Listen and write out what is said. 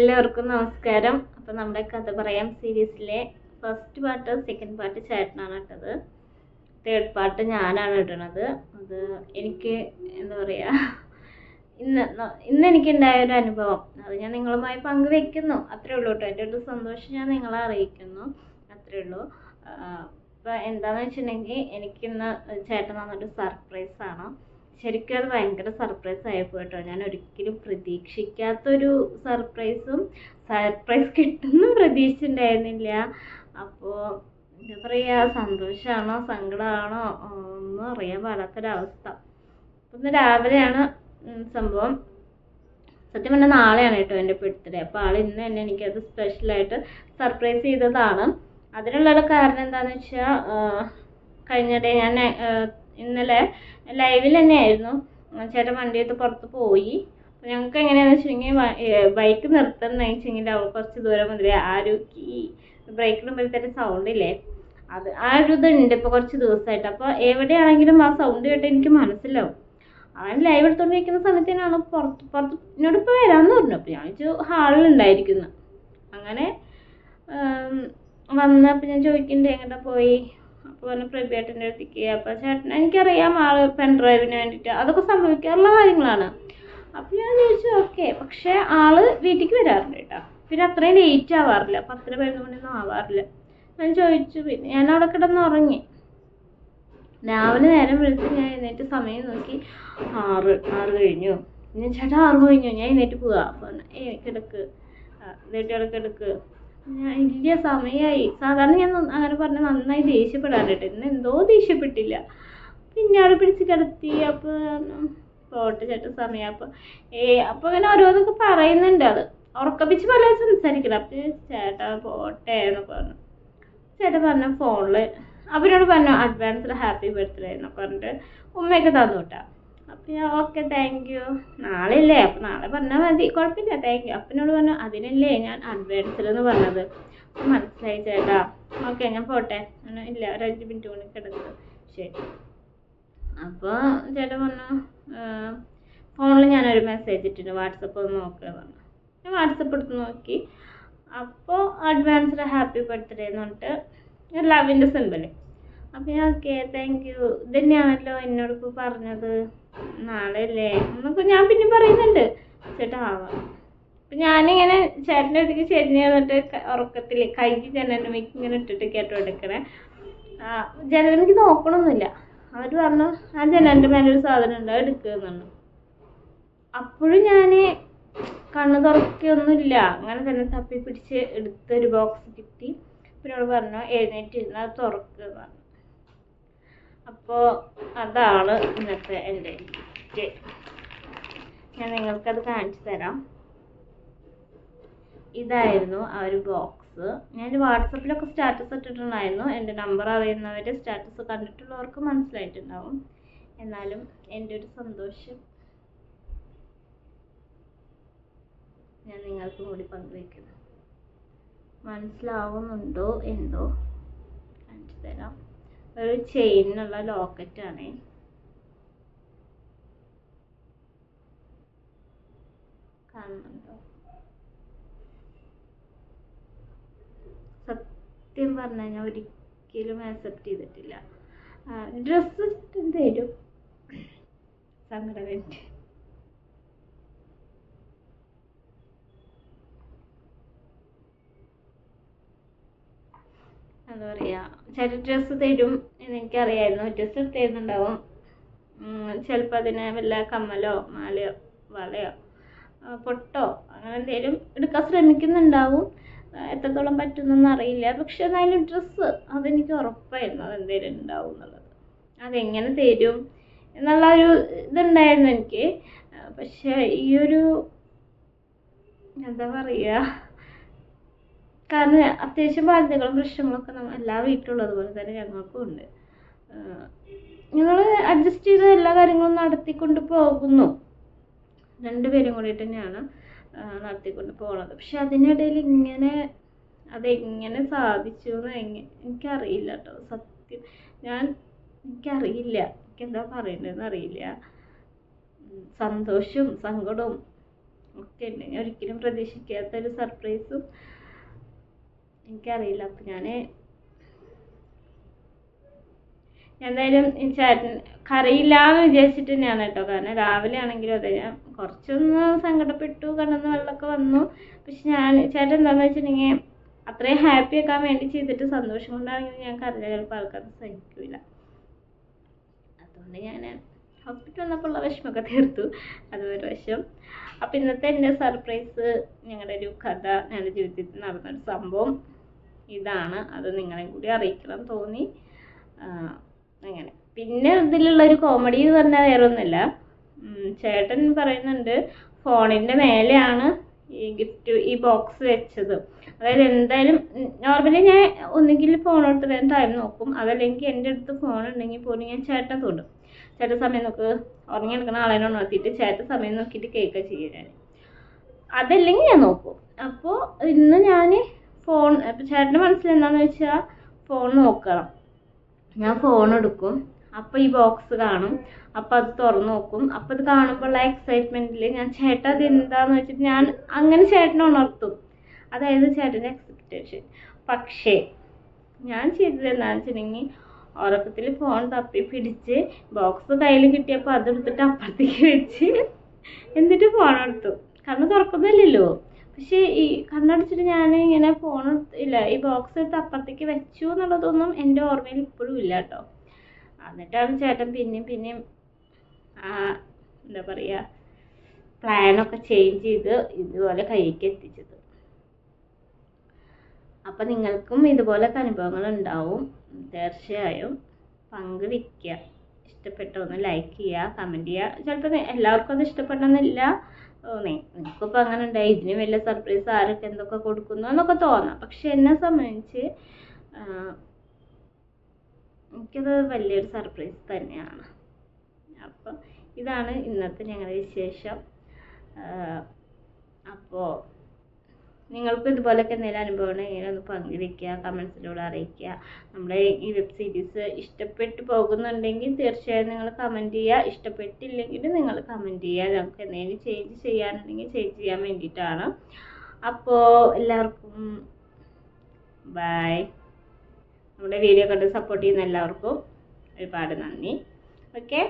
എല്ലാവർക്കും നമസ്കാരം. അപ്പം നമ്മുടെ കഥ പറയാം സീരീസിലെ ഫസ്റ്റ് പാർട്ട് സെക്കൻഡ് പാർട്ട് ചേട്ടനാണ് ഇട്ടത് തേർഡ് പാർട്ട് ഞാനാണ് ഇടണത്. അത് എനിക്ക് എന്താ പറയുക ഇന്ന് ഇന്ന് എനിക്കുണ്ടായ ഒരു അനുഭവം. അത് ഞാൻ നിങ്ങളുമായി പങ്കുവെക്കുന്നു. അത്രേ ഉള്ളൂ കേട്ടോ. എന്റെ ഒരു സന്തോഷം ഞാൻ നിങ്ങളെ അറിയിക്കുന്നു. അത്രേ ഉള്ളൂ. അപ്പം എന്താണെന്ന് വെച്ചിട്ടുണ്ടെങ്കിൽ എനിക്കിന്ന് ചേട്ടൻ തന്നൊരു ആണ്. ശരിക്കും അത് ഭയങ്കര സർപ്രൈസ് ആയിപ്പോയി കേട്ടോ ഞാൻ ഒരിക്കലും പ്രതീക്ഷിക്കാത്തൊരു സർപ്രൈസും സർപ്രൈസ് കിട്ടുന്നു പ്രതീക്ഷിച്ചിട്ടുണ്ടായിരുന്നില്ല. അപ്പോൾ എന്താ പറയുക സന്തോഷമാണോ സങ്കടമാണോ ഒന്നും അറിയാൻ പാടാത്തൊരവസ്ഥ. ഇന്ന് രാവിലെയാണ് സംഭവം. സത്യം പറഞ്ഞാൽ നാളെയാണ് കേട്ടോ എന്റെ ബർത്ത്ഡേ അപ്പോൾ ആൾ ഇന്ന് തന്നെ എനിക്കത് സ്പെഷ്യലായിട്ട് സർപ്രൈസ് ചെയ്തതാണ്. അതിനുള്ള കാരണം എന്താണെന്ന് വെച്ചാൽ കഴിഞ്ഞിടെ ഞാൻ ആ, ഇന്നലെ ലൈവിൽ തന്നെയായിരുന്നു. ചേട്ടൻ വണ്ടിയത്ത് പുറത്ത് പോയി. ഞങ്ങൾക്ക് എങ്ങനെയാണെന്ന് വെച്ചിട്ടുണ്ടെങ്കിൽ ബൈക്ക് നിർത്തുന്ന വെച്ചെങ്കിൽ അവൾ കുറച്ച് ദൂരം മുതലേ ആരോക്കി ബ്രേക്ക് ഇടുമ്പോഴത്തേക്ക് സൗണ്ട് ഇല്ലേ? അത് ആ ഒരു ഇതുണ്ട് ഇപ്പോൾ കുറച്ച് ദിവസമായിട്ട് അപ്പോൾ എവിടെയാണെങ്കിലും ആ സൗണ്ട് കേട്ട് എനിക്ക് മനസ്സിലാവും. അവൻ ലൈവ് എടുത്തോണ്ടിരിക്കുന്ന സമയത്ത് തന്നെയാണ് പുറത്ത് പുറത്ത് എന്നോട് ഇപ്പോൾ വരാമെന്ന് പറഞ്ഞു. അപ്പോൾ ഞാൻ ചോദിച്ചു ഹാളിലുണ്ടായിരിക്കുന്നു അങ്ങനെ വന്ന് വന്നപ്പോൾ ഞാൻ ചോദിക്കുന്നുണ്ട് എങ്ങോട്ടാ പോയി? അപ്പോൾ പറഞ്ഞു പ്രഭ്യേട്ടന്റെ അടുത്തേക്ക്. അപ്പോൾ ചേട്ടൻ എനിക്കറിയാം ആൾ പെൺഡ്രൈവിന് വേണ്ടിയിട്ട്. അതൊക്കെ സംഭവിക്കാറുള്ള കാര്യങ്ങളാണ്. അപ്പോൾ ഞാൻ ചോദിച്ചു ഓക്കെ പക്ഷേ ആൾ വീട്ടിലേക്ക് വരാറുണ്ട് കേട്ടോ. പിന്നെ അത്രയും ലേറ്റ് ആവാറില്ല. പത്തര പതിനൊന്ന് മണിയൊന്നും ആവാറില്ല. ഞാൻ ചോദിച്ചു പിന്നെ ഞാൻ അവിടെ കിടന്ന് ഉറങ്ങി. രാവിലെ നേരം വിളിച്ച് ഞാൻ എഴുന്നേറ്റ് സമയം നോക്കി. ആറ് ആറ് കഴിഞ്ഞു. ഞാൻ ചേട്ടാ ആറ് കഴിഞ്ഞു. ഞാൻ എഴുന്നേറ്റ് പോവാ. അപ്പം ഏ കിടക്ക്. എന്നിട്ട് കിടക്ക്. ഇല്ല സമയമായി സാധാരണ ഞാൻ അങ്ങനെ പറഞ്ഞ് നന്നായി ദേഷ്യപ്പെടാറുണ്ട്. ഇന്ന് എന്തോ ദേഷ്യപ്പെട്ടില്ല. പിന്നെ അവിടെ പിടിച്ച് കിടത്തി അപ്പോൾ പോട്ടെ ചേട്ടൻ സമയം അപ്പോൾ ഏ അപ്പോൾ ഇങ്ങനെ ഓരോന്നൊക്കെ പറയുന്നുണ്ട് അത്. ഉറക്കപ്പിച്ച് പല സംസാരിക്കണം. അപ്പം ചേട്ടാ പോട്ടെ എന്ന് പറഞ്ഞു. ചേട്ടൻ പറഞ്ഞ ഫോണിൽ അവരോട് പറഞ്ഞു അഡ്വാൻസ് ഹാപ്പി ബർത്ത്ഡേ എന്ന് പറഞ്ഞിട്ട് ഉമ്മയൊക്കെ തന്നു കേട്ടോ. ഓക്കെ താങ്ക് യു നാളെ അല്ലേ അപ്പം നാളെ പറഞ്ഞാൽ മതി. കുഴപ്പമില്ല താങ്ക് യു അപ്പനോട് പറഞ്ഞു അതിനല്ലേ ഞാൻ അഡ്വാൻസിലെന്ന് പറഞ്ഞത്. മനസ്സിലായി ചേട്ടാ. ഓക്കെ ഞാൻ പോട്ടെ. ഇല്ല ഒരു അഞ്ച് മിനിറ്റ് കൂടി കിടക്കുക ശരി. അപ്പോൾ ചേട്ടൻ പറഞ്ഞു ഫോണിൽ ഞാനൊരു മെസ്സേജ് ഇട്ടിട്ട് വാട്സപ്പ് ഒന്ന് നോക്കുക പറഞ്ഞു. ഞാൻ വാട്സപ്പ് എടുത്ത് നോക്കി. അപ്പോൾ അഡ്വാൻസ്ഡ് ഹാപ്പി ബർത്ത്ഡേ എന്ന് പറഞ്ഞിട്ട് ലവിന്റെ സിമ്പിൾ അപ്പോൾ ഞാൻ ഓക്കെ താങ്ക് യു ഇത് തന്നെയാണല്ലോ എന്നോട് ഇപ്പോൾ പറഞ്ഞത്. നാളെ അല്ലേ എന്നൊക്കെ ഞാൻ പിന്നെ പറയുന്നുണ്ട്. ചേട്ടാ അപ്പം ഞാനിങ്ങനെ ചേട്ടന്റെ അടുത്തേക്ക് ചെരിഞ്ഞ് വന്നിട്ട് ഉറക്കത്തിൽ കൈക്ക് ജനലിന്റെ മിക്ക് ഇങ്ങനെ ഇട്ടിട്ട് കേട്ടോ എടുക്കണേ. ജനലിലേക്ക് നോക്കണമൊന്നുമില്ല അവർ പറഞ്ഞു ആ ജനലിന്റെ മേലെ ഒരു സാധനം ഉണ്ട് അത് എടുക്കുന്നുണ്ട് അപ്പോഴും ഞാൻ കണ്ണ് തുറക്കൊന്നുമില്ല. അങ്ങനെ തന്നെ തപ്പി പിടിച്ച് എടുത്തൊരു ബോക്സ് കിട്ടി. പിന്നെ അവൾ പറഞ്ഞു എഴുന്നേറ്റ് ഇരുന്ന് അത് തുറക്കുക അപ്പോൾ അതാണ് ഇന്നത്തെ എന്റെ ഗിഫ്റ്റ് ഞാൻ നിങ്ങൾക്കത് കാണിച്ചു തരാം. ഇതായിരുന്നു ആ ഒരു ബോക്സ്. ഞാൻ വാട്സപ്പിലൊക്കെ സ്റ്റാറ്റസ് ഇട്ടിട്ടുണ്ടായിരുന്നു. എന്റെ നമ്പർ അറിയുന്നവർ സ്റ്റാറ്റസ് കണ്ടിട്ടുള്ളവർക്ക് മനസ്സിലായിട്ടുണ്ടാവും. എന്നാലും എന്റെ ഒരു സന്തോഷം. ഞാൻ നിങ്ങൾക്കും കൂടി പങ്കുവയ്ക്കുന്നു. മനസ്സിലാവുന്നുണ്ടോ എന്തോ? കാണിച്ചു തരാം. ഒരു ചെയിനുള്ള ലോക്കറ്റാണ് കാണുന്നുണ്ടോ? സത്യം പറഞ്ഞാൽ ഞാൻ ഒരിക്കലും ആക്സെപ്റ്റ് ചെയ്തിട്ടില്ല. ഡ്രസ്സ് തരും. സങ്കടമായിട്ട് എന്താ പറയുക ചില ഡ്രസ്സ് തരും എന്ന് എനിക്കറിയായിരുന്നു. ഡ്രസ്സ് തരുന്നുണ്ടാവും ചിലപ്പോൾ അതിനെ വല്ല കമ്മലോ മാലയോ വളയോ പൊട്ടോ അങ്ങനെ എന്തെങ്കിലും എടുക്കാൻ ശ്രമിക്കുന്നുണ്ടാവും. എത്രത്തോളം പറ്റുന്നൊന്നും അറിയില്ല. പക്ഷെ എന്നാലും ഡ്രസ്സ് അതെനിക്ക് ഉറപ്പായിരുന്നു അതെന്തേലും ഉണ്ടാവും എന്നുള്ളത്. അതെങ്ങനെ തരും എന്നുള്ള ഒരു ഇതുണ്ടായിരുന്നു എനിക്ക്. പക്ഷെ ഈ ഒരു എന്താ പറയുക കാരണം അത്യാവശ്യം ബാധ്യതകളും പ്രശ്നങ്ങളൊക്കെ നമ്മ എല്ലാ വീട്ടിലും ഉള്ളതുപോലെ തന്നെ ഞങ്ങൾക്കും ഉണ്ട്. ഞങ്ങൾ അഡ്ജസ്റ്റ് ചെയ്ത് എല്ലാ കാര്യങ്ങളും നടത്തിക്കൊണ്ട് പോകുന്നു. രണ്ടുപേരും കൂടിയിട്ട് തന്നെയാണ് നടത്തിക്കൊണ്ട് പോകുന്നത് പക്ഷെ അതിനിടയിൽ ഇങ്ങനെ അതെങ്ങനെ സാധിച്ചു എന്ന് എങ്ങനെ എനിക്കറിയില്ല കേട്ടോ സത്യം ഞാൻ എനിക്കറിയില്ല. എനിക്കെന്താ പറയേണ്ടതെന്ന് അറിയില്ല. സന്തോഷവും സങ്കടവും ഒക്കെ ഉണ്ട്. ഞാൻ ഒരിക്കലും പ്രതീക്ഷിക്കാത്ത ഒരു സർപ്രൈസും എനിക്കറിയില്ല. അപ്പം ഞാൻ എന്തായാലും ചേട്ടൻ കറിയില്ലാന്ന് വിചാരിച്ചിട്ട് തന്നെയാണ് കേട്ടോ. കാരണം രാവിലെ ആണെങ്കിലും അതെ ഞാൻ കുറച്ചൊന്ന് സങ്കടപ്പെട്ടു. കണ്ണെന്ന് വെള്ളമൊക്കെ വന്നു. പക്ഷെ ഞാൻ ചേട്ടൻ എന്താണെന്ന് വെച്ചിട്ടുണ്ടെങ്കിൽ അത്രയും ഹാപ്പി ആക്കാൻ വേണ്ടി ചെയ്തിട്ട് സന്തോഷം കൊണ്ടാണെങ്കിൽ ഞാൻ കറിയില്ല ചിലപ്പോൾ ആൾക്കാർക്ക് സഹിക്കില്ല അതുകൊണ്ട് ഞാൻ ഹോസ്പിറ്റൽ വന്നപ്പോൾ ഉള്ള വിഷമമൊക്കെ തീർത്തു. അത് ഒരു വശം. അപ്പം ഇന്നത്തെ എന്റെ സർപ്രൈസ് ഞങ്ങളുടെ ഒരു കഥ ഞങ്ങളുടെ ജീവിതത്തിൽ നടന്നൊരു സംഭവം. ഇതാണ്. അത് നിങ്ങളെ കൂടി അറിയിക്കണം തോന്നി. അങ്ങനെ. പിന്നെ ഇതിലുള്ള ഒരു കോമഡി എന്ന് പറഞ്ഞാൽ വേറെ ഒന്നുമില്ല ചേട്ടൻ പറയുന്നുണ്ട് ഫോണിന്റെ മേലെയാണ് ഈ ഗിഫ്റ്റ് ഈ ബോക്സ് വെച്ചത്. അതായത് എന്തായാലും നോർമലി ഞാൻ ഒന്നുകിൽ ഫോൺ എടുത്ത് വേറെ ടൈം നോക്കും. അതല്ലെങ്കിൽ എന്റെ അടുത്ത് ഫോൺ ഉണ്ടെങ്കിൽ പോലും ഞാൻ ചേട്ടൻ തൊടും. ചേട്ടൻ സമയം നോക്ക്. ഉറങ്ങി എടുക്കുന്ന ആളെ നോക്കിയിട്ട് ചേട്ടൻ സമയം നോക്കിയിട്ട് കേൾക്കുക ചെയ്യുക അതല്ലെങ്കിൽ ഞാൻ നോക്കും. അപ്പോൾ ഇന്ന് ഞാൻ ഫോൺ ഇപ്പം ചേട്ടന്റെ മനസ്സിൽ എന്താണെന്ന് വെച്ചാൽ ഫോൺ നോക്കണം. ഞാൻ ഫോൺ എടുക്കും. അപ്പോൾ ഈ ബോക്സ് കാണും. അപ്പോൾ അത് തുറന്ന് നോക്കും. അപ്പോൾ അത് കാണുമ്പോഴുള്ള എക്സൈറ്റ്മെന്റിൽ ഞാൻ ചേട്ടാ അത് എന്താന്ന് വെച്ചിട്ട് ഞാൻ അങ്ങനെ ചേട്ടനെ ഉണർത്തും. അതായത് ചേട്ടന്റെ എക്സ്പെക്റ്റേഷൻ പക്ഷേ ഞാൻ ചെയ്തത് എന്താണെന്ന് വെച്ചിട്ടുണ്ടെങ്കിൽ ഉറക്കത്തിൽ ഫോൺ തപ്പി പിടിച്ച് ബോക്സ് കയ്യിൽ കിട്ടിയപ്പോൾ അതെടുത്തിട്ട് അപ്പുറത്തേക്ക് വെച്ച് എന്നിട്ട് ഫോൺ എടുത്തു. കണ്ണ് തുറക്കുന്നില്ലല്ലോ പക്ഷേ ഈ കണ്ണടച്ചിട്ട് ഞാൻ ഇങ്ങനെ ഫോൺ ഇല്ല ഈ ബോക്സ് എടുത്ത് അപ്പുറത്തേക്ക് വെച്ചു എന്നുള്ളതൊന്നും എന്റെ ഓർമ്മയിൽ ഇപ്പോഴും ഇല്ല കേട്ടോ. എന്നിട്ടാണ് ചേട്ടൻ പിന്നെയും പിന്നെയും എന്താ പറയുക പ്ലാനൊക്കെ ചേഞ്ച് ചെയ്ത് ഇതുപോലെ കൈക്ക് എത്തിച്ചത്. അപ്പം നിങ്ങൾക്കും ഇതുപോലത്തെ അനുഭവങ്ങൾ ഉണ്ടാവും തീർച്ചയായും പങ്കുവെക്കുക ഇഷ്ടപ്പെട്ട ഒന്ന് ലൈക്ക് ചെയ്യുക കമന്റ് ചെയ്യുക. ചിലപ്പോൾ എല്ലാവർക്കും അത് ഇഷ്ടപ്പെടണമെന്നില്ല. നിങ്ങൾക്കിപ്പോൾ അങ്ങനെ ഉണ്ടായി ഇതിന് വലിയ സർപ്രൈസ് ആരൊക്കെ എന്തൊക്കെ കൊടുക്കുന്നു എന്നൊക്കെ തോന്നാം. പക്ഷെ എന്നെ സംബന്ധിച്ച് എനിക്കത് വലിയൊരു സർപ്രൈസ് തന്നെയാണ്. അപ്പം ഇതാണ് ഇന്നത്തെ ഞങ്ങളുടെ വിശേഷം. അപ്പോൾ നിങ്ങൾക്കും ഇതുപോലൊക്കെ എന്തെങ്കിലും അനുഭവം ഉണ്ടെങ്കിൽ ഒന്ന് പങ്കുവയ്ക്കുക കമൻസിലൂടെ അറിയിക്കുക. നമ്മുടെ ഈ വെബ് സീരീസ് ഇഷ്ടപ്പെട്ടു പോകുന്നുണ്ടെങ്കിൽ തീർച്ചയായും നിങ്ങൾ കമന്റ് ചെയ്യുക. ഇഷ്ടപ്പെട്ടില്ലെങ്കിൽ നിങ്ങൾ കമന്റ് ചെയ്യുക. നമുക്ക് എന്തെങ്കിലും ചേഞ്ച് ചെയ്യാനുണ്ടെങ്കിൽ ചേഞ്ച് ചെയ്യാൻ വേണ്ടിയിട്ടാണ്. അപ്പോൾ എല്ലാവർക്കും ബൈ നമ്മുടെ വീഡിയോ കണ്ട് സപ്പോർട്ട് ചെയ്യുന്ന എല്ലാവർക്കും ഒരുപാട് നന്ദി. ഓക്കെ